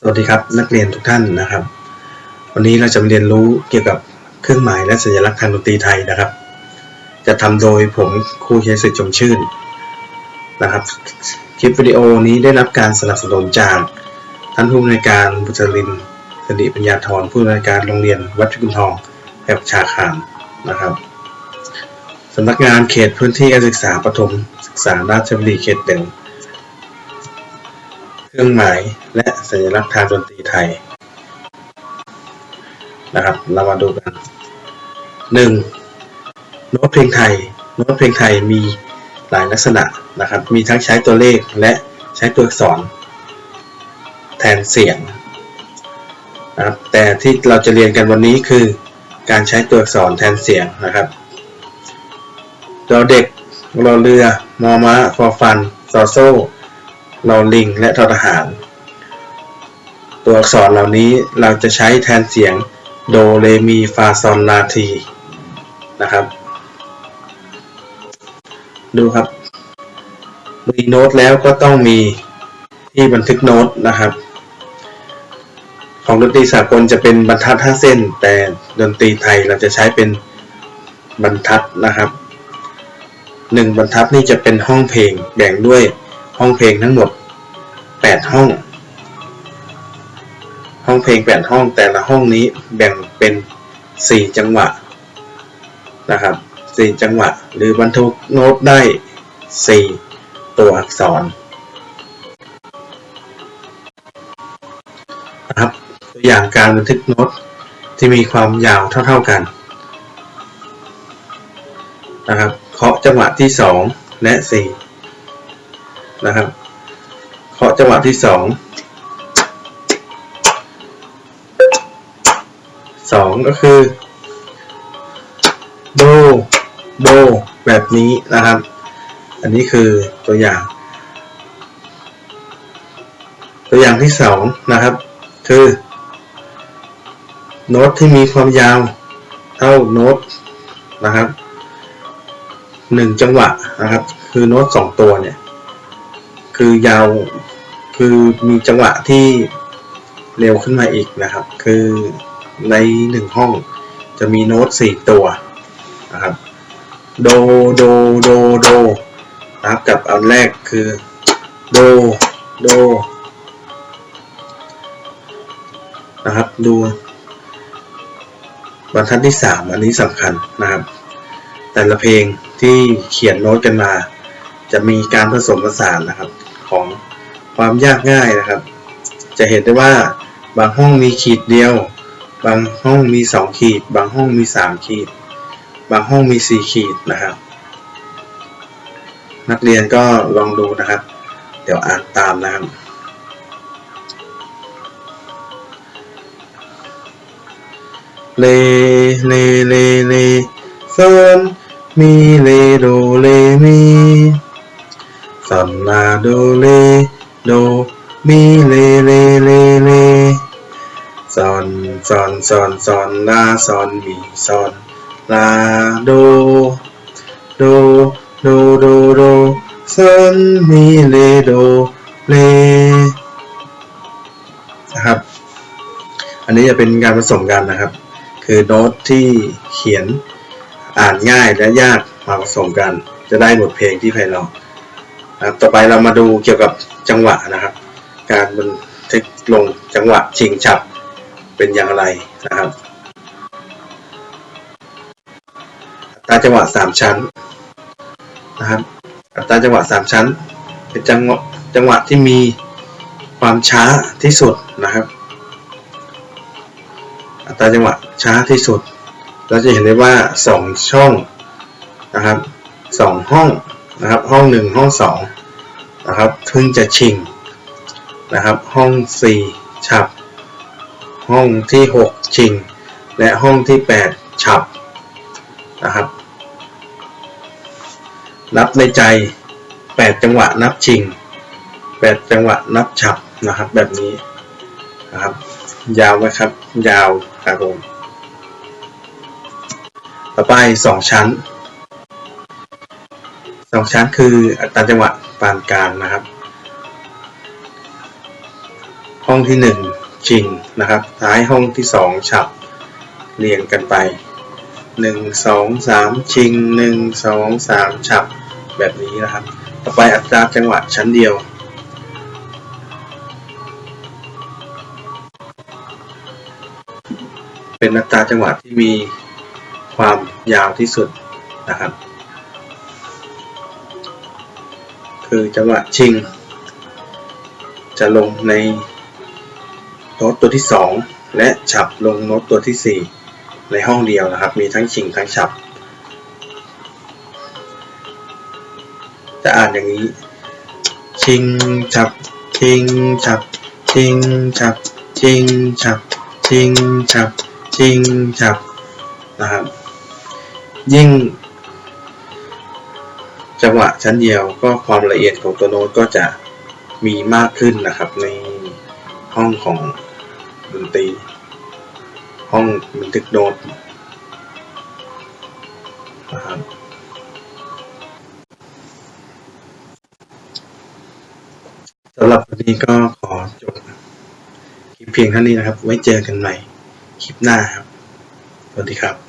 สวัสดีครับนักเรียนทุกท่านนะครับ วันนี้เราจะมาเรียนรู้เกี่ยวกับเครื่องหมายและสัญลักษณ์ทางดนตรีไทยนะครับ จะทำโดยผมครูเฮสิจงชื่นนะครับ คลิปวิดีโอนี้ได้รับการสนับสนุนจากท่านผู้อำนวยการบุตรินทร์สติปัญญาธรผู้อำนวยการโรงเรียนวัดพิกุลทองแถบชาคามนะครับสำนักงานเขตพื้นที่การศึกษาประถมศึกษาราชบุรีเขตหนึ่ง เครื่องหมายและสัญลักษณ์ทางดนตรีไทยนะครับ เรามาดูกันหนึ่งโน้ตเพลงไทยโน้ตเพลงไทยมีหลายลักษณะนะครับ มีทั้งใช้ตัวเลขและใช้ตัวอักษร แทนเสียงนะครับแต่ที่เราจะเรียนกันวันนี้คือการใช้ตัวอักษรแทนเสียงนะครับเราเด็กเราเรือมอม้าฟอฟันซอโซ่ ลอลิงและทอทหาร ตัวอักษรเหล่านี้เราจะใช้แทนเสียงโดเรมีฟาซอนลาทีนะครับ ดูครับ มีโน้ตแล้วก็ต้องมีที่บันทึกโน้ตนะครับ ของดนตรีสากลจะเป็นบรรทัด5เส้น แต่ดนตรีไทยเราจะใช้เป็นบรรทัดนะครับหนึ่งบรรทัดนี่จะเป็นห้องเพลงแบ่งด้วย ห้องเพลงทั้งหมด 8 ห้อง ห้องเพลง 8 ห้องแต่ละห้องนี้แบ่งเป็น 4 จังหวะนะครับ 4 จังหวะ หรือบรรทุกโน้ตได้ 4 ตัวอักษรนะครับตัวอย่างการบันทึกโน้ตที่มีความยาวเท่า ๆกันนะครับเคาะจังหวะที่ 2 และ 4 นะครับเคาะจังหวะที่สองสองก็คือโดโดแบบนี้นะครับ อันนี้คือตัวอย่าง ตัวอย่างที่สองนะครับ คือ โน้ตที่มีความยาวเท่าโน้ตนะครับหนึ่งจังหวะนะครับ คือโน้ตสองตัวเนี่ย คือยาว คือมีจังหวะที่เร็วขึ้นมาอีกนะครับ คือในหนึ่งห้องจะมีโน้ตสี่ตัวนะครับ โด โด โด โด นะครับกับอันแรกคือ โด โด นะครับ ดูบรรทัดที่สามอันนี้สำคัญนะครับ แต่ละเพลงที่เขียนโน้ตกันมา จะมีการผสมผสานนะครับ ความยากง่ายนะครับ จะเห็นได้ว่าบางห้องมีขีดเดียว บางห้องมี 2 ขีด บางห้องมี 3 ขีด บางห้องมี 4 ขีดนะครับ นักเรียนก็ลองดูนะครับ เดี๋ยวอ่านตามนะครับเลเลเลเลโซนมีเลโดเลมีซอนลาโดเล โดมีเลเลเลเลซอนซอนซอนซอนลาซอนมีซอนลาโดโดโดโดโดซอนมีเลโดเลนะครับ อันนี้จะเป็นการผสมกันนะครับ คือโน้ตที่เขียนอ่านง่ายและยากมาผสมกัน จะได้บทเพลงที่ไพเราะ นะครับ ต่อไปเรามาดูเกี่ยวกับจังหวะนะครับ การบันทึกลงจังหวะชิงฉับเป็นอย่างไรนะครับอัตราจังหวะสามชั้นนะครับอัตราจังหวะสามชั้น เป็นจังหวะจังหวะที่มีความช้าที่สุดนะครับ อัตราจังหวะช้าที่สุด เราจะเห็นได้ว่าสองช่องนะครับสองห้องนะครับ ห้องหนึ่งห้องสอง นะครับเพิ่งจะชิงนะครับ ห้องสี่ฉับ ห้องที่หกชิง และห้องที่แปดฉับนะครับ นับในใจแปดจังหวะนับชิงแปดจังหวะนับฉับนะครับ แบบนี้นะครับ ยาวไหมครับ ยาวครับผมต่อไปสองชั้นสองชั้นคืออัตราจังหวะ ปานกลางนะครับ ห้องที่หนึ่งชิงนะครับ ท้ายห้องที่สองฉับ เรียงกันไปหนึ่งสองสามชิงหนึ่งสองสามฉับ แบบนี้นะครับ ต่อไปอัตราจังหวะชั้นเดียวเป็นอัตราจังหวะที่มีความยาวที่สุดนะครับ คือจังหวะชิง จะลงในโน้ตตัวที่ 2 และฉับลงโน้ตตัวที่ 4 ในห้องเดียวนะครับ มีทั้งชิงทั้งฉับ จะอ่านอย่างนี้ ชิงฉับชิงฉับชิงฉับชิงฉับชิงฉับชิงฉับนะครับยิ่ง จังหวะชั้นเดียวก็ความละเอียดของตัวโน้ตก็จะมีมากขึ้นนะครับในห้องของดนตรี ห้องบันทึกโน้ตนะครับสำหรับวันนี้ก็ขอจบคลิปเพียงเท่านี้นะครับ ไว้เจอกันใหม่คลิปหน้าครับ สวัสดีครับ